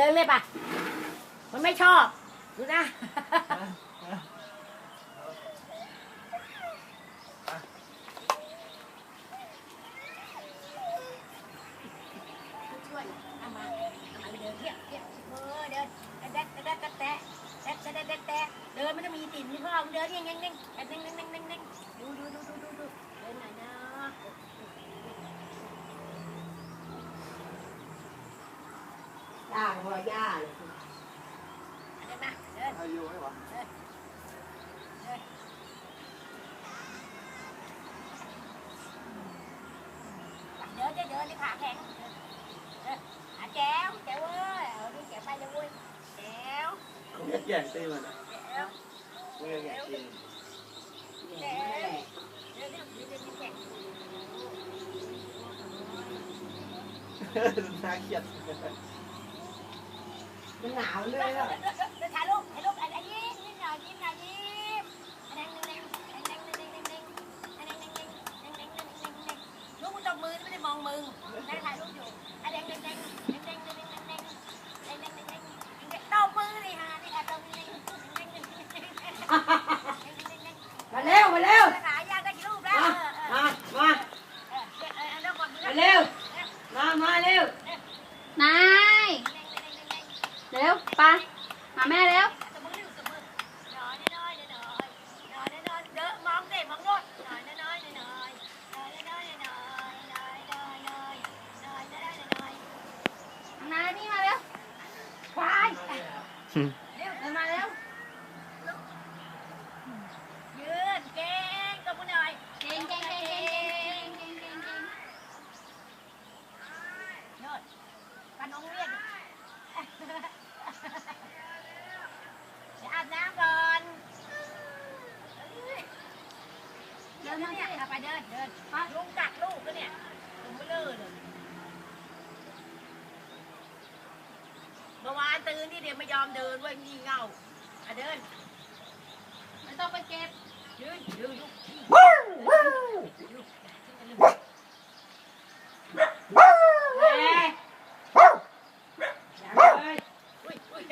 เดินเลยปะมันไม่ชอบ ดูนะ ช่วยเอามาเอามาเดินเที่ยวเที่ยวเออเดินกระแดกกระแดกกระแตะแดกกระแดกกระแตะเดินไม่ต้องมีติ่นมีพ่อมึงเดินเงี้ยังี้ยเงี้ยเงี้ยเงี้ยเงี้ย ย่าพอย่าเลยเดินมาเดิน อายุไหมวะเดินเดินเดินที่ขาแข็งเดินอะแจ๋วแจ๋วเว้ยเอาดิแจ๋วไปเลยเว้ยแจ๋วเขาอยกแย่งตีมันอะแจ๋วไม่อยกแย่งตีแจ๋วเดินเดินเดินเดินแจ๋วน่าเกลียด มันหนาวเลยแล้วเดินถ่ายรูปถ่ายรูปอะไรยิ้มยิ้มหน่อยยิ้มหน่อยยิ้มแดงแดงแดงแดงแดงแดงแดงแดงแดงแดงแดงแดงแดงแดงแดงแดงลูกกูตบมือไม่ได้มองมึงได้ถ่ายรูปอยู่แดงแดงแดงแดงแดงแดงแดงแดงแดงแดงแดงแดงแดงตบมือเลยฮะนี่อะตบมือเลยแดงแดงแดงแดงแดงแดงแดงแดงมาเร็วมาเร็ว ขายยาได้กี่รูปแล้ว มามามามาเร็วมามาเร็วนายเร็วไปหาแม่เร็วนายนี่มาเร็วคว เนี่ยไปเดินเดินลุงกัดลูกก็เนี่ยลุงไม่เลิกเลยเมื่อวานตื่นที่เดี๋ยวไม่ยอมเดินเว้ยงี่เง่าอะเดินไม่ต้องไปเก็บยืนยืนลูกแม่อย่าเลยอุ้ยอุ้ย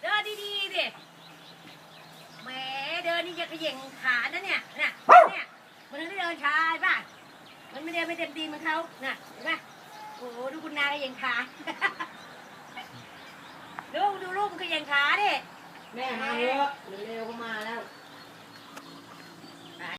เดินดีๆดิแหม เดินนี่จะเขย่งขานะเนี่ยน่ะเนี่ยมันไม่เดินช้าป่ะมันไม่เดินไม่เต็มตีเหมันเขาน่ะเห็นป่ะโอ้ดูคุณนายเขย่งขาดูดูลูกมันเขย่งขาดิแม่มาเยอะเร็วๆเข้ามาแล้ว